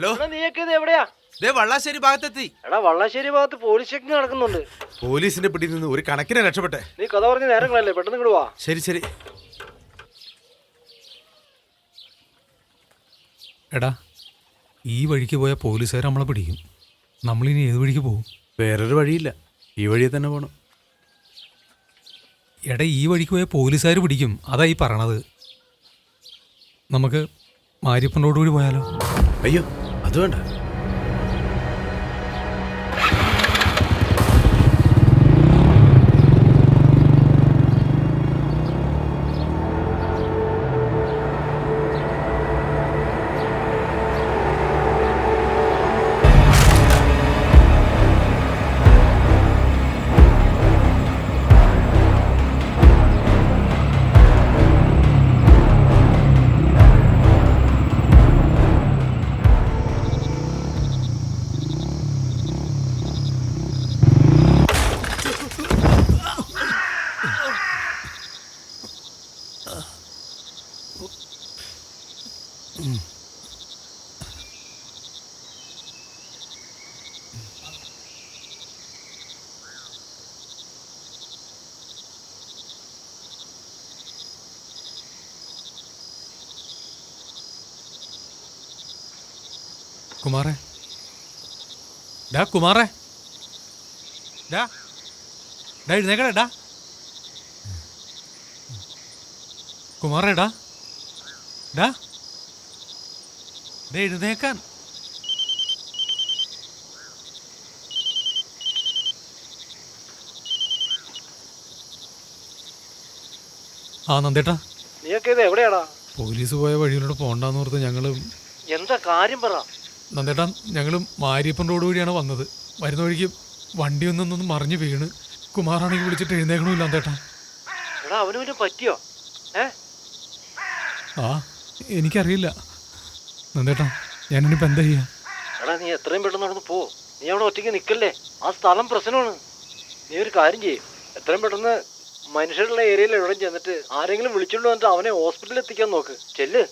Hello? നീയൊക്കെ ഇത് എവിടെയാ? ദേ വള്ളാശ്ശേരി ഭാഗത്തെത്തി. എടാ വള്ളാശ്ശേരി ഭാഗത്ത് പോലീസ് ചെക്കിങ് നടക്കുന്നുണ്ട്. പോലീസിന്റെ പിടിയിൽ നിന്ന് ഒരു കണക്കിനെ രക്ഷപ്പെട്ടെ. നീ കഥ പറഞ്ഞ നേരങ്ങളല്ലേ പെട്ടെന്ന് ഇങ്ങോട്ട് വാ. ശരി ശരി. എടാ ഈ വഴിക്ക് പോയ പോലീസുകാർ നമ്മളെ പിടിക്കും. നമ്മളിനി ഏത് വഴിക്ക് പോകും വേറൊരു വഴിയില്ല. ഈ വഴി തന്നെ പോണം. എടാ ഈ വഴിക്ക് പോയ പോലീസുകാർ പിടിക്കും. അതാ ഈ പറയണത്. നമുക്ക് മാരിയപ്പനോടുകൂടി പോയാലോ? അയ്യോ അത് കുമാറേ. ഡാ കുമാറേ. ഡാ. ഡാ എഴുന്നേക്കടാ ഡാ. കുമാറേ ഡാ. ഡേ എഴുന്നേക്കാൻ. ആ നന്ദേട്ടാ. നീയൊക്കെ ഇത് എവിടെയാടാ? പോലീസ് പോയ വഴിയിലൂടെ പോകണ്ടെന്ന് ഓർത്ത് ഞങ്ങൾ എന്താ കാര്യം പറ. നന്ദേട്ടാ ഞങ്ങൾ മാരിയപ്പൻ റോഡ് വഴിയാണ് വന്നത്. വരുന്ന വഴിക്ക് വണ്ടി ഒന്നൊന്നും മറിഞ്ഞു വീണ്. കുമാറാണെങ്കിൽ വിളിച്ചിട്ട് എഴുന്നേക്കണമില്ല നന്ദേട്ടാ. എടാ അവന് പിന്നെ പറ്റിയോ? ഏ? ആ എനിക്കറിയില്ല. നന്ദേട്ടാ ഞാനിനിപ്പോൾ എന്താ ചെയ്യാ? എടാ നീ എത്രയും പെട്ടെന്ന് നടന്ന് പോ. നീ അവിടെ ഒറ്റയ്ക്ക് നിൽക്കല്ലേ? ആ സ്ഥലം പ്രശ്നമാണ്. നീ ഒരു കാര്യം ചെയ്യും. എത്രയും പെട്ടെന്ന് മനുഷ്യരുള്ള ഏരിയയിൽ എവിടെ ചെന്നിട്ട് ആരെങ്കിലും വിളിച്ചുകൊണ്ട് വന്നിട്ട് അവനെ ഹോസ്പിറ്റലിൽ എത്തിക്കാൻ നോക്ക്. ചെല്ല്.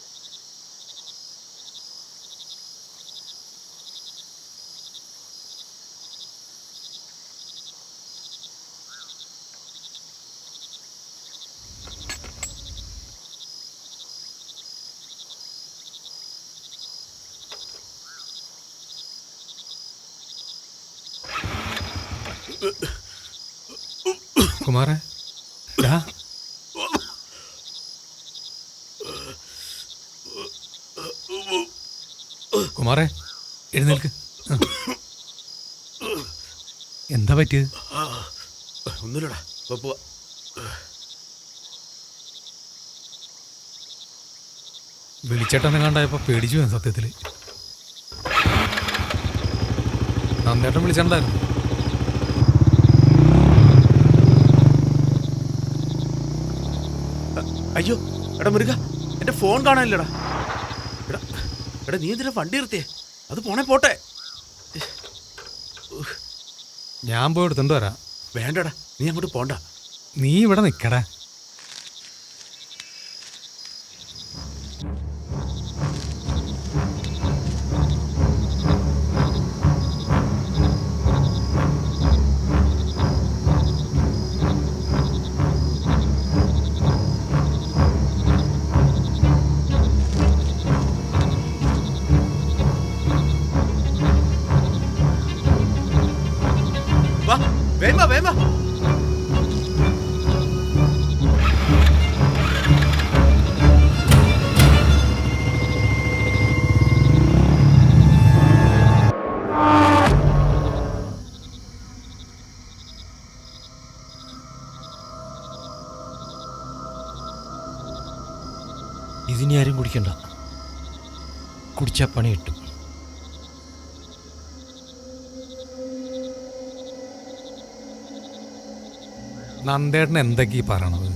കുമാറേ കുമാറേ എഴുന്നേൽക്ക്. എന്താ പറ്റിയത്? ഒന്നുമില്ലടാ പോവാ. വിളിച്ചേട്ടനെ കണ്ടായപ്പോ പേടിച്ചു ഞാൻ സത്യത്തിൽ. നന്ദേട്ടൻ വിളിച്ചിട്ടുണ്ടായിരുന്നു അയ്യോ എടാ മുരുക എന്റെ ഫോൺ കാണാനില്ലടാ. എടാ എടാ നീ എന്തിനാ വണ്ടി നിർത്തിയേ? അത് പോണേ പോട്ടെ. ഞാൻ പോയി എടുത്തോണ്ട് വരാം. വേണ്ടടാ നീ അങ്ങോട്ട് പോണ്ട. നീ ഇവിടെ നിക്കടാ. വേഗം വാ വേഗം ഇതിനി ആരും കുടിക്കണ്ട. കുടിച്ചാൽ പണി കിട്ടും. നന്ദേട്ടൻ എന്തൊക്കെയാ ഈ പറയണത്?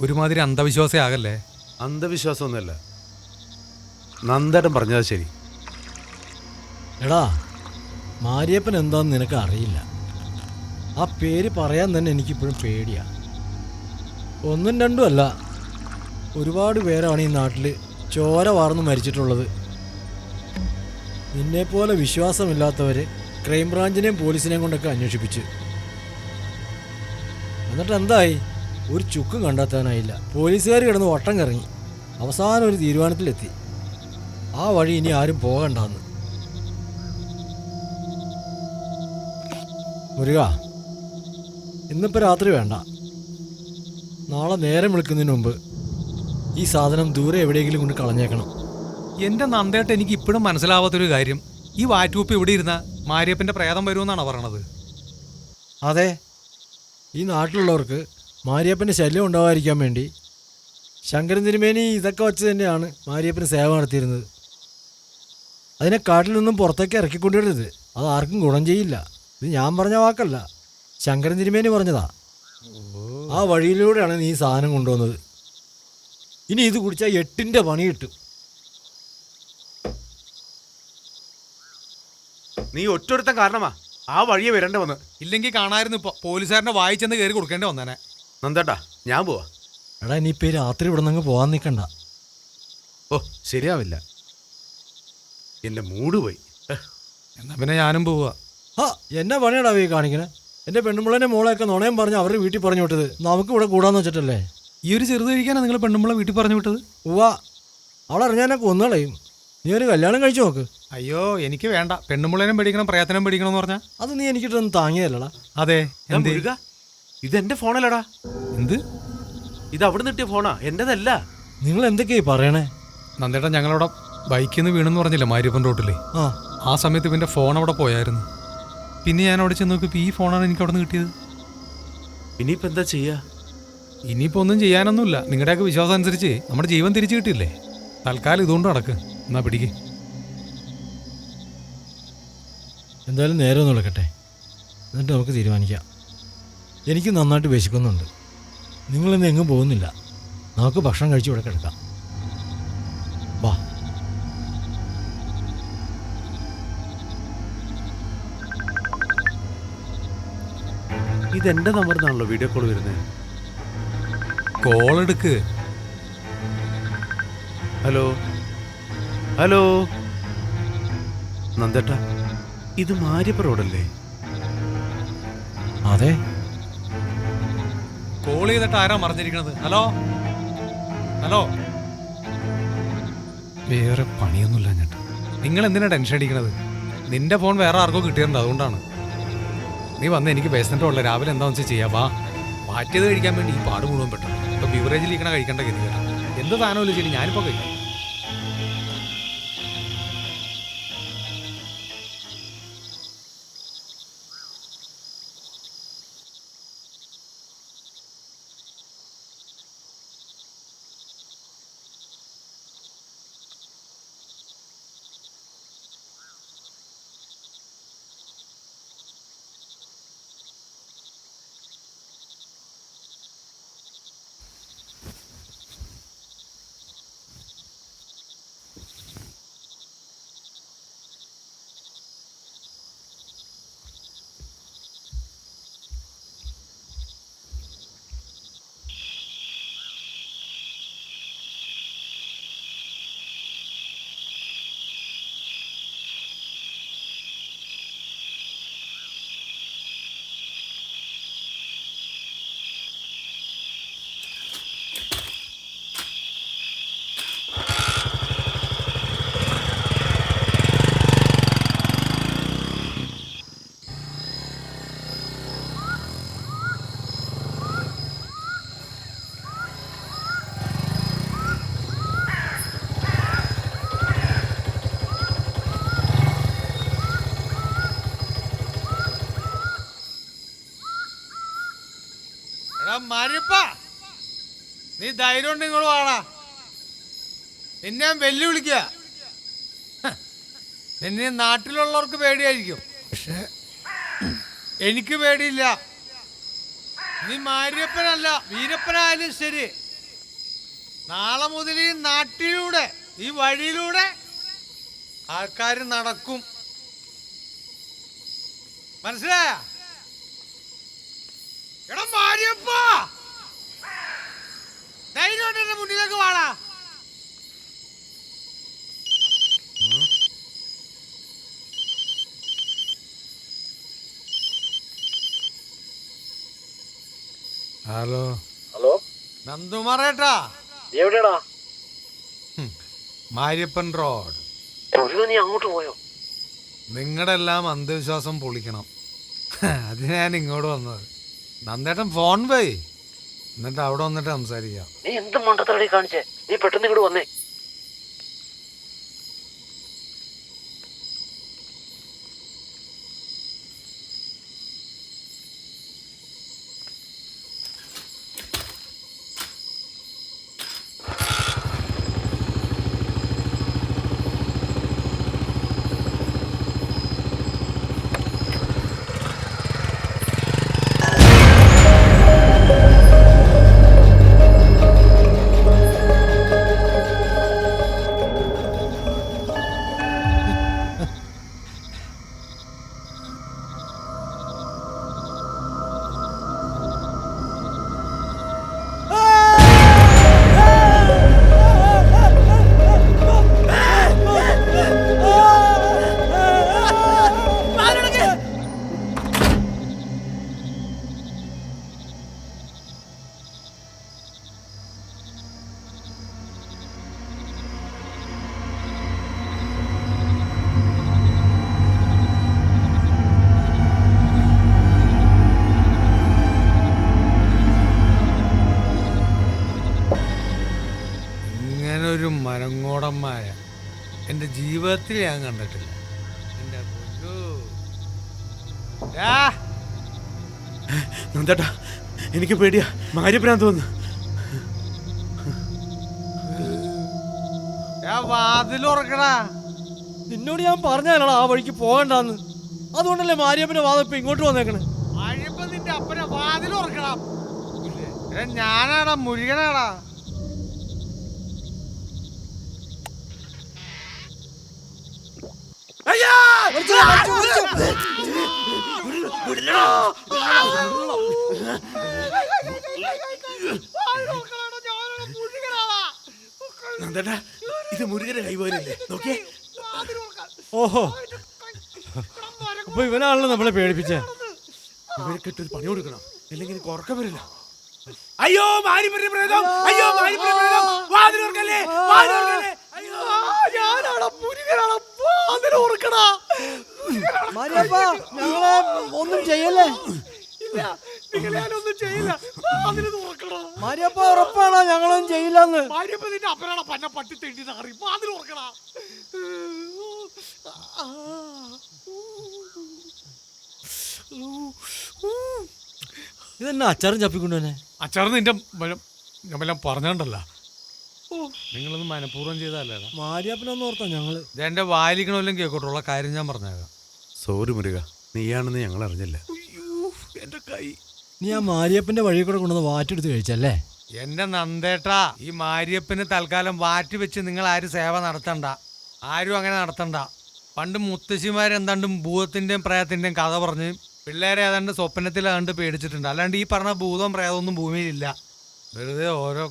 ഒരുമാതിരി അന്ധവിശ്വാസയാകല്ലേ അന്ധവിശ്വാസമൊന്നുമല്ല. നന്ദേട്ടൻ പറഞ്ഞതാ ശരി. എടാ മാരിയപ്പൻ എന്താന്ന് നിനക്ക് അറിയില്ല. ആ പേര് പറയാൻ തന്നെ എനിക്കിപ്പോഴും പേടിയാ. ഒന്നും രണ്ടും അല്ല ഒരുപാട് പേരാണ് ഈ നാട്ടിൽ ചോര വാർന്ന് മരിച്ചിട്ടുള്ളത്. നിന്നെപ്പോലെ വിശ്വാസമില്ലാത്തവർ ക്രൈംബ്രാഞ്ചിനെയും പോലീസിനെയും കൊണ്ടൊക്കെ അന്വേഷിപ്പിച്ച്. എന്നിട്ട് എന്തായി ഒരു ചുക്കും കണ്ടെത്താനായില്ല. പോലീസുകാർ കിടന്ന് വട്ടം കറങ്ങി. അവസാനം ഒരു തീരുമാനത്തിലെത്തി. ആ വഴി ഇനി ആരും പോകണ്ടെന്ന്. മുരുക ഇന്നിപ്പോൾ രാത്രി വേണ്ട. നാളെ നേരം വിളിക്കുന്നതിന് മുമ്പ് ഈ സാധനം ദൂരെ എവിടെയെങ്കിലും കൊണ്ട് കളഞ്ഞേക്കണം. എന്റെ നന്ദേട്ട് എനിക്ക് ഇപ്പോഴും മനസ്സിലാവാത്തൊരു കാര്യം. ഈ വാറ്റുപ്പ് ഇവിടെ ഇരുന്ന മാരിയപ്പന്റെ പ്രേതം വരുമെന്നാണ് പറയണത്? അതെ ഈ നാട്ടിലുള്ളവർക്ക് മാരിയപ്പന്റെ ശല്യം ഉണ്ടാവാതിരിക്കാൻ വേണ്ടി ശങ്കരൻ തിരുമേനി ഇതൊക്കെ വച്ച് തന്നെയാണ് മാരിയപ്പന് സേവ നടത്തിയിരുന്നത്. അതിനെ കാട്ടിൽ നിന്നും പുറത്തേക്ക് ഇറക്കിക്കൊണ്ടിരുന്നത് അത് ആർക്കും ഗുണം ചെയ്യില്ല. ഇത് ഞാൻ പറഞ്ഞ വാക്കല്ല. ശങ്കരൻ തിരുമേനി പറഞ്ഞതാ. ആ വഴിയിലൂടെയാണ് നീ സാധനം കൊണ്ടുവന്നത്. ഇനി ഇത് കുടിച്ചാൽ എട്ടിന്റെ പണി കിട്ടും. നീ ഒറ്റൊരുത്തൻ കാരണമാ? ആ വഴിയെ വരേണ്ട വന്ന്. ഇല്ലെങ്കിൽ കാണായിരുന്നു ഇപ്പൊ. പോലീസുകാരനെ വായിച്ചെന്ന് കയറി കൊടുക്കേണ്ടി വന്നേനെ. നന്ദേട്ടാ ഞാൻ പോവാ. എടാ ഇനി ഈ രാത്രി ഇവിടെ നിന്ന് പോവാൻ നിൽക്കണ്ട ഓ ശരിയാവില്ല. എന്റെ മൂഡ് പോയി. എന്നാ പിന്നെ ഞാനും പോവുക ആ എന്നെ പണിയടാ ഈ കാണിക്കണേ? എന്റെ പെണ്ണുമ്പിളന്റെ മോളെയൊക്കെ നുണയം പറഞ്ഞ് അവരുടെ വീട്ടിൽ പറഞ്ഞു വിട്ടത്. നമുക്ക് ഇവിടെ കൂടാന്ന് വെച്ചിട്ടല്ലേ? ഈ ഒരു ചെറുത് കഴിക്കാനാ നിങ്ങൾ പെണ്ണുമ്പിളെ വീട്ടിൽ പറഞ്ഞു വിട്ടത്? ഉവ്വ. അവളറിഞ്ഞാൽ കൊന്നുകളയും നീ ഒരു കല്യാണം കഴിച്ചു നോക്ക്. അയ്യോ എനിക്ക് വേണ്ട. പെണ്ണുമുള്ളനും പേടിക്കണം പ്രയത്നം പേടിക്കണം എന്ന് പറഞ്ഞാ? അത് നീ എനിക്കിട്ടൊന്നും താങ്ങിയല്ലടാ. അതെ ഇത് എന്ത്? ഇതെന്റെ ഫോണല്ലടാ. എന്ത്? ഇത് അവിടെ കിട്ടിയ ഫോണാ എന്റേതല്ല. നിങ്ങൾ എന്തൊക്കെയായി പറയണേ? നന്ദേട്ടാ ഞങ്ങളവിടെ ബൈക്കിൽ നിന്ന് വീണെന്ന് പറഞ്ഞില്ലേ മാരിയപ്പൻ റോട്ടിലെ? ആ. ആ സമയത്ത് ഇവന്റെ ഫോൺ അവിടെ പോയായിരുന്നു. പിന്നെ ഞാൻ അവിടെ ചെന്ന് നോക്കിയപ്പോൾ ഈ ഫോണാണ് എനിക്ക് അവിടെ നിന്ന് കിട്ടിയത്. ഇനിയിപ്പോ എന്താ ചെയ്യാ? ഇനിയിപ്പോൾ ഒന്നും ചെയ്യാനൊന്നുമില്ല. നിങ്ങളുടെയൊക്കെ വിശ്വാസം അനുസരിച്ച് നമ്മുടെ ജീവൻ തിരിച്ചു കിട്ടിയില്ലേ? തൽക്കാലം ഇതുകൊണ്ട് നടക്ക്. എന്നാ പിടിക്ക്. എന്തായാലും നേരെ ഒന്ന് വിളക്കട്ടെ. എന്നിട്ട് നമുക്ക് തീരുമാനിക്കാം. എനിക്ക് നന്നായിട്ട് വിശക്കുന്നുണ്ട്. നിങ്ങളിന്ന് എങ്ങും പോകുന്നില്ല. നമുക്ക് ഭക്ഷണം കഴിച്ച് ഇവിടെ കിടക്കാം. വാ. ഇതെന്റെ നമ്പറിന്നാണല്ലോ വീഡിയോ കോൾ വരുന്നത് കോൾ എടുക്ക്. ഹലോ ഹലോ നന്ദേട്ടാ. ഇത് മാര്യപ്പ റോഡല്ലേ? അതെ. കോൾ ചെയ്തിട്ട് ആരാ മറിഞ്ഞിരിക്കണത്? ഹലോ? ഹലോ? വേറെ പണിയൊന്നുമില്ല ഞാൻ നിങ്ങൾ എന്തിനാ ടെൻഷൻ അടിക്കണത്? നിന്റെ ഫോൺ വേറെ ആർക്കോ കിട്ടിയിട്ടുണ്ട് അതുകൊണ്ടാണ്. നീ വന്ന് എനിക്ക് ബേസ്മെന്റ് ഉള്ള രാവിലെ എന്താ വെച്ചാൽ ചെയ്യാം വാ. മാറ്റിയത് കഴിക്കാൻ വേണ്ടി ഈ പാട് മുഴുവൻ പെട്ടു. ഇപ്പൊ ബിവറേജിൽ ഇരിക്കണ കഴിക്കേണ്ട ഗതി കേട്ടോ എന്ത് സാധനമില്ല ശരി ഞാനിപ്പോ കഴിക്കും എടാ മരിപ്പ നീ ധൈര്യം ഉണ്ട് നിങ്ങൾ വാടാ. നിന്നെ ഞാൻ വെല്ലുവിളിക്കുക. എന്നെ നാട്ടിലുള്ളവർക്ക് പേടിയായിരിക്കും. പക്ഷേ എനിക്ക് പേടിയില്ല. നീ മാര്യപ്പനല്ല വീരപ്പനായാലും ശരി. നാളെ മുതൽ ഈ നാട്ടിലൂടെ ഈ വഴിയിലൂടെ ആൾക്കാർ നടക്കും. മനസ്സിലായ? എടാ മാര്യപ്പ! ധൈര്യമായിട്ട് എന്റെ മുന്നിലേക്ക് വാടാ. ഹലോ. ഹലോ. നന്ദുമാറേട്ടാ. നീ എവിടെയാടാ മാര്യപ്പൻ റോഡ്. നീ അങ്ങോട്ട് പോയോ? നിങ്ങളുടെ എല്ലാം അന്ധവിശ്വാസം പൊളിക്കണം. അത് ഞാൻ ഇങ്ങോട്ട് വന്നത്. നന്ദേട്ടൻ ഫോൺ പോയി എന്നിട്ട് അവിടെ വന്നിട്ട് സംസാരിക്കാം. നീ എന്ത് മണ്ടത്തോടെ കാണിച്ചേ? നീ പെട്ടെന്ന് ഇങ്ങോട്ട് വന്നേ. എന്റെ എന്റെ ജീവിതത്തിൽ ഞാൻ കണ്ടിട്ടില്ല. എന്റെ നന്ദേട്ടാ എനിക്ക് പേടിയാ. മാര്യപ്രാന്ത് തോന്നുന്നു വാതിലുറക്കടാ നിന്നോട് ഞാൻ പറഞ്ഞാലടാ ആ വഴിക്ക് പോകണ്ടെന്ന്. അതുകൊണ്ടല്ലേ മാരിയപ്പന്റെ വാദം ഇപ്പൊ ഇങ്ങോട്ട് വന്നേക്കണേ? അഴിപ്പ നിന്റെ അപ്പനെ വാതിലുറക്കണം ഞാനാടാ മുരുകനാടാ. നന്ദേട്ടാ ഇത് മുരുകന്റെ കൈപോലല്ലേ നോക്കിയേ. ഓഹോ. അപ്പൊ ഇവനാണല്ലോ നമ്മളെ പേടിപ്പിച്ചേ. ഇവരൊക്കെ ഇട്ടൊരു പണി കൊടുക്കണം. ഇല്ലെങ്കിൽ ഉറക്കം വരില്ല. അയ്യോ മാരിപ്പന്റെ പ്രേതം. അയ്യോ മാരിപ്പന്റെ പ്രേതം. വാതിൽ ഓർക്കല്ലേ വാതിൽ ഓർക്കല്ലേ അയ്യോ ഞാനാണോ മുരുകനാടാ വാതിൽ ഓർക്കടാ മാരിയപ്പ ഞങ്ങളെ ഒന്നും ചെയ്യല്ലേ? നിങ്ങൾ ഞാനൊന്നും ചെയ്യില്ല. വാതിൽ തുറക്കടാ മാരിയപ്പ ഉറപ്പാണോ ഞങ്ങളൊന്നും ചെയ്യില്ലെന്ന്? മാരിയപ്പ നിന്റെ അപ്പനാണ് പന്ന പട്ടി തെണ്ടി നാറി വാതിൽ ഓർക്കടാ ഇതെന്നാ അച്ചാറും ചപ്പിക്കൊണ്ടുവന്നെ അച്ചാറ് നിന്റെ ഞമ്മെല്ലാം ഞാൻ പറഞ്ഞോണ്ടല്ല. നിങ്ങളൊന്ന് മനഃപൂർവം ചെയ്താലോ. മാരിയപ്പനൊന്നും ഓർത്താ ഞങ്ങൾ? എന്റെ എന്റെ കേക്കോട്ടുള്ള കേൾക്കട്ടുള്ള കാര്യം ഞാൻ പറഞ്ഞേക്കാം. സോറി മുരുക. നീയാണെന്ന് ഞങ്ങൾ അറിഞ്ഞില്ല. എന്റെ കൈ. നീ ആ മാരിയപ്പന്റെ വഴി കൂടെ കൊണ്ടുവന്ന് വാറ്റെടുത്ത് കഴിച്ചല്ലേ? എന്റെ നന്ദേട്ടാ ഈ മാരിയപ്പന് തൽക്കാലം വാറ്റ് വെച്ച് നിങ്ങൾ ആരും സേവ നടത്തണ്ട. ആരും അങ്ങനെ നടത്തണ്ട. പണ്ട് മുത്തശ്ശിമാരെന്താണ്ടും ഭൂതത്തിന്റെയും പ്രേതത്തിന്റെയും കഥ പറഞ്ഞ് പിള്ളേരെ ഏതാണ്ട് സ്വപ്നത്തിൽ കണ്ട് പേടിച്ചിട്ടുണ്ട്. അല്ലാണ്ട് ഈ പറഞ്ഞ ഭൂതം പ്രേതമൊന്നും ഭൂമിയിലില്ല. വെറുതെ ഓരോ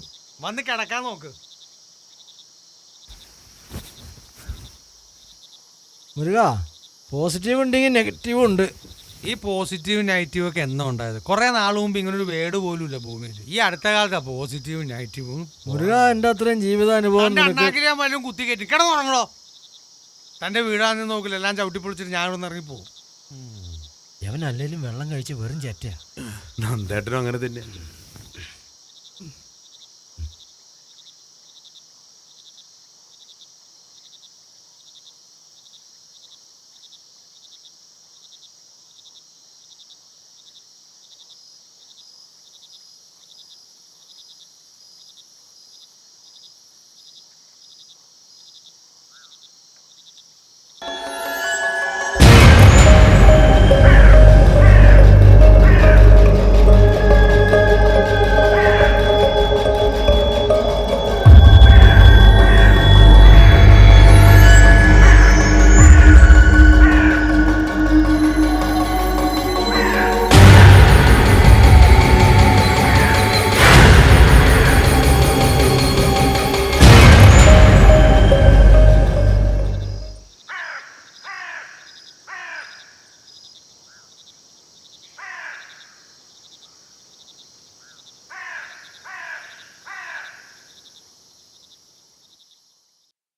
വന്ന് കിടക്കാൻ നോക്ക്. മുരുക പോസിറ്റീവ് ഉണ്ടെങ്കിൽ നെഗറ്റീവ് ഉണ്ട്. ഈ പോസിറ്റീവ് നെഗറ്റീവ് ഒക്കെ എന്നാ ഉണ്ടായത്? കുറെ നാൾ മുമ്പ് ഇങ്ങനെ ഒരു വേട് പോലും ഇല്ല ഭൂമിയിൽ. ഈ അടുത്ത കാലത്താ പോസിറ്റീവും നെഗറ്റീവും മുരുക എന്റെ അത്രയും ജീവിതാനുഭവം വല്ലതും കുത്തി കയറ്റി. കിടന്നുറങ്ങണോ തന്റെ വീടാന്ന് നോക്കില്ല. എല്ലാം ചവിട്ടി പൊളിച്ചിട്ട് ഞാൻ ഇറങ്ങിപ്പോവും. ഇറങ്ങി പോകും അവൻ അല്ലേലും വെള്ളം കഴിച്ച് വെറും ചേറ്റയാ. നന്ദേട്ടനും അങ്ങനെ തന്നെ